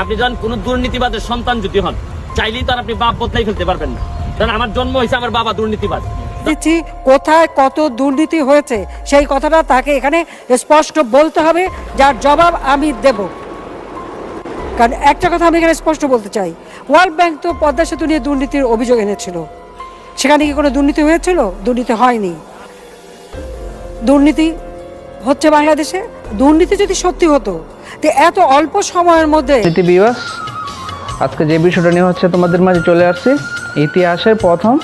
আপনি যখন কোনো দুর্নীতিবাদের সন্তান যদি হন, চাইলেই তো আপনি বাপ বদলাই ফেলতে পারবেন না। কারণ আমার জন্ম হয়েছে আমার বাবা দুর্নীতিবাদ দিচ্ছি কোথায় কত দুর্নীতি হয়েছে, সেই কথাটা তাকে এখানে স্পষ্ট বলতে হবে, যার জবাব আমি দেব। কারণ একটা কথা আমি এখানে স্পষ্ট বলতে চাই। ওয়ার্ল্ড ব্যাংক তো পদ্মা সেতু নিয়ে দুর্নীতির অভিযোগ এনেছিল। সেখানে কি কোনো দুর্নীতি হয়েছিল? দুর্নীতি হয়নি। দুর্নীতি হচ্ছে বাংলাদেশে? দুর্নীতি যদি সত্যি হতো, তো এত অল্প সময়ের মধ্যে আজকে যে বিষয়টা নিয়ে হচ্ছে তোমাদের মাঝে চলে আসছি, ইতিহাসের প্রথম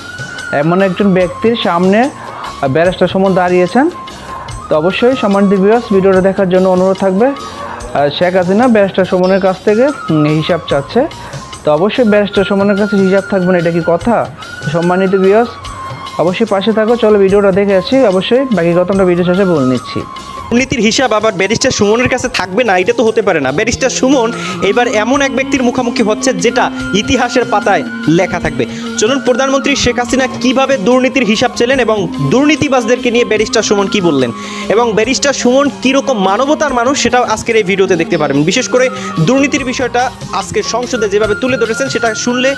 এমন একজন ব্যক্তির সামনে ব্যারিস্টার সমন দাঁড়িয়েছেন। তো অবশ্যই সম্মানিত বিবাস ভিডিওটা দেখার জন্য অনুরোধ থাকবে। শেখ হাসিনা ব্যারিস্টার সমনের কাছ থেকে হিসাব চাচ্ছে। তো অবশ্যই ব্যারিস্টার সমনের কাছে হিসাব থাকবে না, এটা কি কথা? সম্মানিত বিবাস অবশ্যই পাশে থাকো, চলো ভিডিওটা দেখে আসি। অবশ্যই বাকি কথা আমরা ভিডিও শেষে বলে নিচ্ছি। দুর্নীতির হিসাব আবার ব্যারিস্টার সুমনের কাছে থাকবে না, এটা তো হতে পারে না। ব্যারিস্টার সুমন এবার এমন এক ব্যক্তির মুখোমুখি হচ্ছে যেটা ইতিহাসের পাতায় লেখা থাকবে। চলুন, প্রধানমন্ত্রী শেখ হাসিনা কীভাবে দুর্নীতির হিসাব ছিলেন এবং দুর্নীতিবাজদেরকে নিয়ে ব্যারিস্টার সুমন কি বললেন? এবং ব্যারিস্টার সুমন কীরকম মানবতার মানুষ সেটাও আজকের এই ভিডিওতে দেখতে পারবেন। বিশেষ করে দুর্নীতির বিষয়টা আজকে সংসদে যেভাবে তুলে ধরেছেন, সেটা শুনলে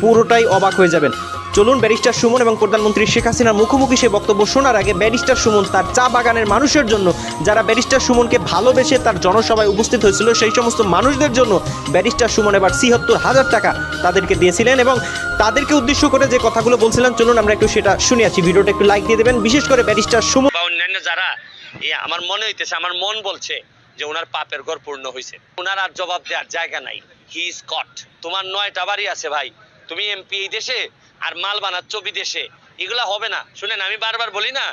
পুরোটাই অবাক হয়ে যাবেন। চলুন ব্যারিস্টার সুমন এবং প্রধানমন্ত্রী শেখ হাসিনার মুখোমুখি সে বক্তব্য শোনার আগে ব্যারিস্টার সুমন তার চা বাগানের মানুষের জন্য, যারা ব্যারিস্টার সুমনকে ভালোবেসে তার জনসভায় উপস্থিত হয়েছিল, সেই সমস্ত মানুষদের জন্য ব্যারিস্টার সুমন এবার ছিহত্তর হাজার টাকা তাদেরকে দিয়েছিলেন এবং তাদেরকে উদ্দেশ্য করে যে কথাগুলো বলছিলেন চলুন আমরা একটু সেটা শুনে আছি ভিডিওটা একটু লাইক দিয়ে দেবেন, বিশেষ করে ব্যারিস্টার সুমন বা অন্যান্য যারা আমার মনে হইতেছে, আমার মন বলছে যে ওনার পাপের ঘর পূর্ণ হয়েছে ওনার আর জবাব দেওয়ার জায়গা নাই। হি ইজ কট তোমার নয়টা বাড়ি আছে ভাই। তুমি এমপি এই দেশে আর মাল বানাচ্ছ বিদেশে। এগুলা হবে না। শুনেন, আমি বারবার বলি না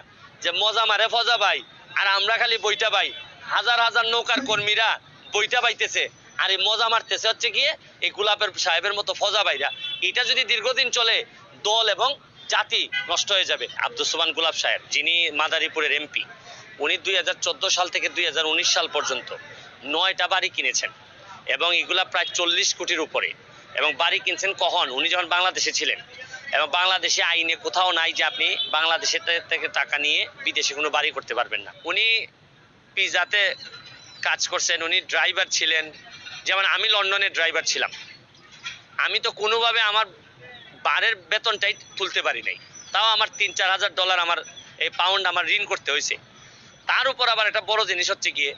যে মজা মারে, ফজা ভাই আর আমরা খালি বইটা পাই হাজার হাজার নৌকার কর্মীরা বইটা পাইতেছে আর এই মজা মারতেছে হচ্ছে গিয়ে এই গোলাপের সাহেবের মতো ফজা ভাইরা এটা যদি দীর্ঘদিন চলে, দল এবং জাতি নষ্ট হয়ে যাবে। আব্দুল সুমান গোলাপ সাহেব, যিনি মাদারীপুরের এমপি, উনি দুই হাজার চোদ্দ সাল থেকে দুই হাজার উনিশ সাল পর্যন্ত নয়টা বাড়ি কিনেছেন। এবং এগুলা প্রায় চল্লিশ কোটির উপরে। এবং বাড়ি কিনছেন কখন উনি যখন বাংলাদেশে ছিলেন এবং বাংলাদেশে আইনে কোথাও নাই যে আপনি বাংলাদেশের থেকে টাকা নিয়ে বিদেশে কোনো বাড়ি করতে পারবেন না। উনি পিজাতে কাজ করছেন, উনি ড্রাইভার ছিলেন। যেমন আমি লন্ডনের ড্রাইভার ছিলাম। আমি তো কোনোভাবে আমার বারের বেতনটাই তুলতে পারি নাই। তাও আমার তিন চার হাজার ডলার আমার এই পাউন্ড আমার ঋণ করতে হয়েছে। তার উপর আবার একটা বড় জিনিস হচ্ছে গিয়ে,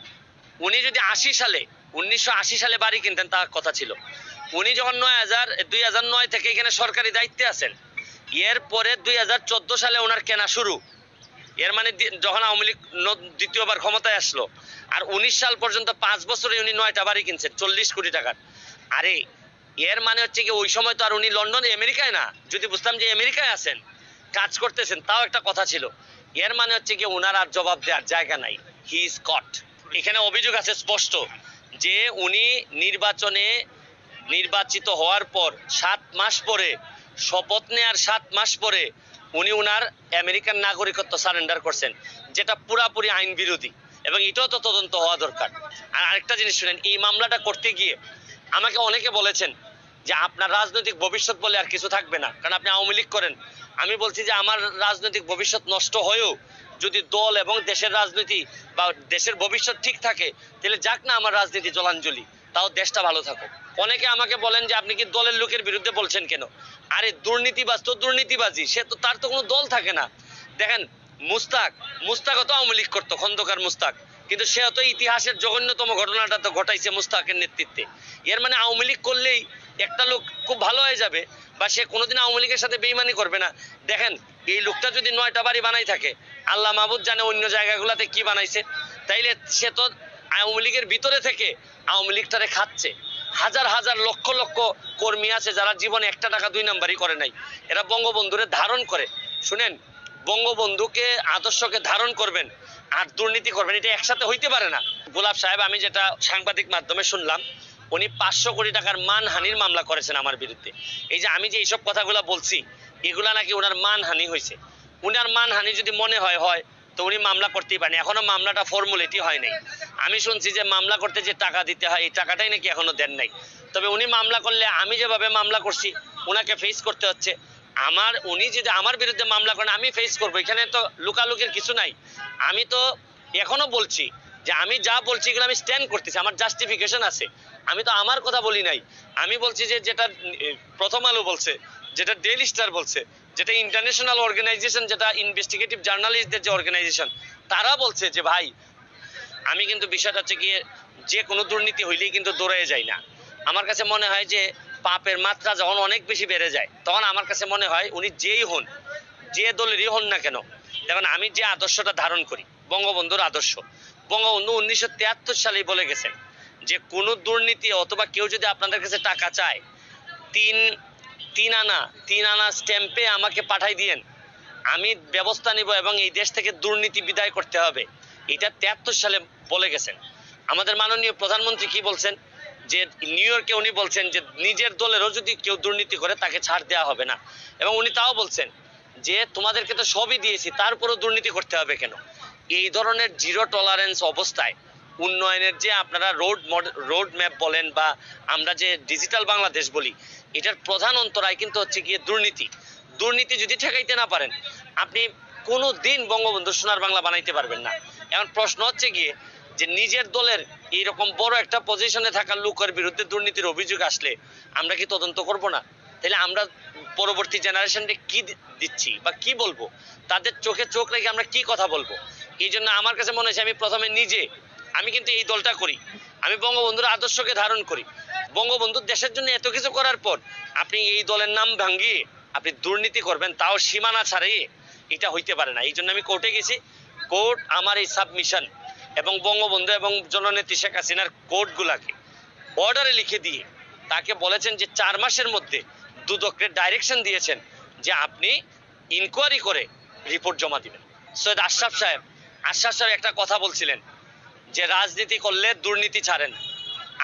উনি যদি আশি সালে, উনিশশো আশি সালে বাড়ি কিনতেন তার কথা ছিল। উনি যখন নয় হাজার, দুই হাজার নয় থেকে এখানে সরকারি দায়িত্বে আছেন এর পরে দুই হাজার চোদ্দ সালে ওনার কেনা শুরু। এর মানে যখন আওয়ামী লীগ দ্বিতীয়বার ক্ষমতায় আসলো, আর উনিশ সাল পর্যন্ত পাঁচ বছরে উনি নয়টা বাড়ি কিনছেন, চল্লিশ কোটি টাকার। আরে, এর মানে হচ্ছে কি, ওই সময় তো আর উনি লন্ডনে, আমেরিকায় না। যদি বুঝতাম যে আমেরিকায় আছেন, কাজ করতেছেন, তাও একটা কথা ছিল। এর মানে হচ্ছে কি ওনার আর জবাব দেওয়ার জায়গা নাই। হি ইজ কট এখানে অভিযোগ আছে স্পষ্ট যে উনি নির্বাচনে নির্বাচিত হওয়ার পর সাত মাস পরে, শপথ নেওয়ার সাত মাস পরে উনি উনার আমেরিকান নাগরিকত্ব সারেন্ডার করছেন, যেটা পুরাপুরি আইন বিরোধী এবং এটাও তো তদন্ত হওয়া দরকার। আর আরেকটা জিনিস শুনেন, এই মামলাটা করতে গিয়ে আমাকে অনেকে বলেছেন যে আপনার রাজনৈতিক ভবিষ্যৎ বলে আর কিছু থাকবে না, কারণ আপনি আওয়ামী লীগ করেন। আমি বলছি যে আমার রাজনৈতিক ভবিষ্যৎ নষ্ট হয়েও যদি দল এবং দেশের রাজনীতি বা দেশের ভবিষ্যৎ ঠিক থাকে, তাহলে যাক না আমার রাজনীতি জলাঞ্জলি, তাও দেশটা ভালো থাকুক। অনেকে আমাকে বলেন যে আপনি কি দলের লোকের বিরুদ্ধে বলছেন কেন? আরে দুর্নীতিবাজ তো দুর্নীতিবাজি সে তো তার তো কোনো দল থাকে না। দেখেন, মুস্তাক, মুস্তাকও তো আওয়ামী লীগ করতো, খন্দকার মুস্তাক। কিন্তু সে তো ইতিহাসের জঘন্যতম ঘটনাটা তো ঘটাইছে মুস্তাকের নেতৃত্বে। এর মানে আওয়ামী লীগ করলেই একটা লোক খুব ভালো হয়ে যাবে বা সে কোনোদিন আওয়ামী লীগের সাথে বেইমানি করবে না। দেখেন, এই লোকটা যদি নয়টা বাড়ি বানাই থাকে, আল্লাহ মাহবুদ জানে অন্য জায়গাগুলোতে কি বানাইছে। তাইলে সে তো আওয়ামী লীগের ভিতরে থেকে আওয়ামী লীগটারে খাচ্ছে। হাজার হাজার লক্ষ লক্ষ কর্মী আছে যারা জীবনে একটা টাকা দুই নাম্বারই করে নাই। এরা বঙ্গবন্ধুরে ধারণ করে। শুনেন, বঙ্গবন্ধুকে, আদর্শকে ধারণ করবেন, আর দুর্নীতি করবেন, এটা একসাথে হইতে পারে না। গোলাপ সাহেব, আমি যেটা সাংবাদিক মাধ্যমে শুনলাম, উনি পাঁচশো কোটি টাকার মানহানির মামলা করেছেন আমার বিরুদ্ধে। এই যে আমি যে এইসব কথাগুলো বলছি, এগুলা নাকি ওনার মানহানি হয়েছে উনার মানহানি যদি মনে হয় হয় তো উনি মামলা করতেই পারেন। এখনও মামলাটা ফর্মুলেটি হয় নাই। আমি শুনছি যে মামলা করতে যে টাকা দিতে হয়, এই টাকাটাই নাকি এখনও দেন নাই। তবে উনি মামলা করলে আমি যেভাবে মামলা করছি ওনাকে ফেস করতে হচ্ছে। আমার, উনি যদি আমার বিরুদ্ধে মামলা করেন, আমি ফেস করব। এখানে তো লুকালুকির কিছু নাই। আমি তো এখনও বলছি যে আমি যা বলছি এগুলো আমি স্ট্যান্ড করতেছি। আমার জাস্টিফিকেশন আছে। আমি তো আমার কথা বলি নাই। আমি বলছি যে যেটা প্রথম আলো বলছে যেটা ডেইলি স্টার বলছে, যেটা ইন্টারন্যাশনাল অর্গানাইজেশন যেটা ইনভেস্টিগেটিভ জার্নালিস্টদের যে অর্গানাইজেশন তারা বলছে যে, ভাই, আমি কিন্তু বিষয়টা হচ্ছে গিয়ে যে কোনো দুর্নীতি হইলেই কিন্তু দৌড়ে যায় না। আমার কাছে মনে হয় যে, পাপের মাত্রা যখন অনেক বেশি বেড়ে যায়, তখন আমার কাছে মনে হয় উনি যেই হন, যে দলেরই হন না কেন, দেখুন, আমি যে আদর্শটা ধারণ করি, বঙ্গবন্ধুর আদর্শ, বঙ্গবন্ধু উনিশশো তিয়াত্তর সালেই বলে গেছেন যে, কোনো দুর্নীতি অথবা কেউ যদি আপনাদের কাছে টাকা চায়, তিন তিন আনা তিন আনা স্ট্যাম্পে আমাকে পাঠাই দিয়েন। আমি ব্যবস্থা নিব এবং এই দেশ থেকে দুর্নীতি বিদায় করতে হবে। এটা তিয়াত্তর সালে বলে গেছেন। আমাদের মাননীয় প্রধানমন্ত্রী কি বলছেন? যে নিউ ইয়র্কে উনি বলছেন যে, নিজের দলেরও যদি কেউ দুর্নীতি করে, তাকে ছাড় দেওয়া হবে না। এবং উনি তাও বলছেন যে, তোমাদেরকে তো সবই দিয়েছি, তারপরও দুর্নীতি করতে হবে কেন? এই ধরনের জিরো টলারেন্স অবস্থায় উন্নয়নের যে আপনারা রোড রোড ম্যাপ বলেন বা আমরা যে ডিজিটাল বাংলাদেশ বলি, এটার প্রধান অন্তরায় কিন্তু হচ্ছে গিয়ে দুর্নীতি। দুর্নীতি যদি ঠেকাইতে না পারেন, আপনি কোনো দিন বঙ্গবন্ধু সোনার বাংলা বানাইতে পারবেন না। এখন প্রশ্ন হচ্ছে গিয়ে যে নিজের দলের এইরকম বড় একটা পজিশনে থাকা লোকের বিরুদ্ধে দুর্নীতির অভিযোগ আসলে আমরা কি তদন্ত করব না? তাহলে আমরা পরবর্তী জেনারেশনকে কি দিচ্ছি বা কি বলব? তাদের চোখে চোখ রেখে আমরা কি কথা বলব? এই জন্য আমার কাছে মনে হয়েছে আমি প্রথমে নিজে আমি কিন্তু এই দলটা করি। আমি বঙ্গবন্ধুর আদর্শকে ধারণ করি। বঙ্গবন্ধু দেশের জন্য এত কিছু করার পর আপনি এই দলের নাম ভাঙ্গিয়ে আপনি দুর্নীতি করবেন, তাও সীমানা ছাড়িয়ে এটা হইতে পারে না। এই জন্য আমি কোর্টে গেছি। কোর্ট আমার এই সাবমিশন এবং বঙ্গবন্ধু এবং জননেত্রী শেখ হাসিনার কোর্টগুলাকে অর্ডারে লিখে দিয়ে তাকে বলেছেন যে চার মাসের মধ্যে দুদককে ডাইরেকশন দিয়েছেন যে আপনি ইনকোয়ারি করে রিপোর্ট জমা দিবেন। সৈয়দ আশরাফ সাহেব আশরাফ সাহেব একটা কথা বলছিলেন। যে রাজনীতি করলে দুর্নীতি ছাড়েন।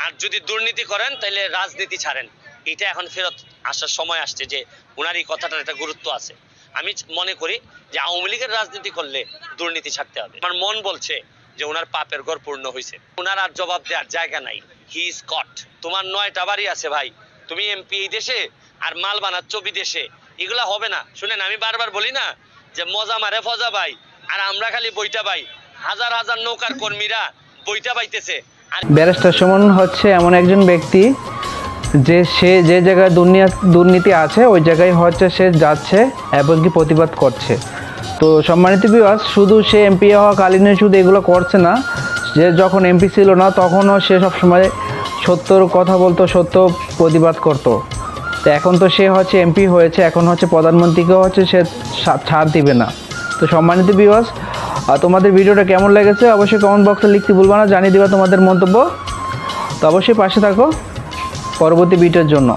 আর যদি দুর্নীতি করেন তাহলে রাজনীতি ছাড়েন। এটা এখন ফেরত আসার সময় আসছে যে ওনার এই কথাটার একটা গুরুত্ব আছে। আমি মনে করি যে আওয়ামী লীগের রাজনীতি করলে দুর্নীতি ছাড়তে হবে। আমার মন বলছে যে ওনার পাপের ঘর পূর্ণ হয়েছে ওনার আর জবাব দেওয়ার জায়গা নাই। হি ইজ কট তোমার নয়টা বাড়ি আছে ভাই। তুমি এমপি এই দেশে আর মাল বানাচ্ছ বিদেশে। এগুলা হবে না। শুনেন, আমি বারবার বলি না যে মজা মারে ফজা ভাই। আর আমরা খালি বইটা পাই। হাজার হাজার নৌকার কর্মীরা বইটা পাইতেছে। ব্যারিস্টার সুমন হচ্ছে এমন একজন ব্যক্তি যে সে যে জায়গায় দুর্নীতি আছে, ওই জায়গায় হচ্ছে সে যাচ্ছে এবং কি প্রতিবাদ করছে। তো সম্মানিত বিবাস শুধু সে এমপি হওয়া কালীনে শুধু এগুলো করছে না, যে যখন এমপি ছিল না, তখনও সে সবসময় সত্যর কথা বলতো, সত্য প্রতিবাদ করতো। তো এখন তো সে হচ্ছে এমপি হয়েছে, এখন হচ্ছে প্রধানমন্ত্রীকেও হচ্ছে সে ছাড় দিবে না। তো সম্মানিত বিবাস তোমাদের ভিডিওটা কেমন লেগেছে অবশ্যই কমেন্ট বক্সে লিখতে ভুলবা না, জানিয়ে দেবা তোমাদের মন্তব্য। তো অবশ্যই পাশে থাকো, পরবর্তী ভিডিওর জন্য।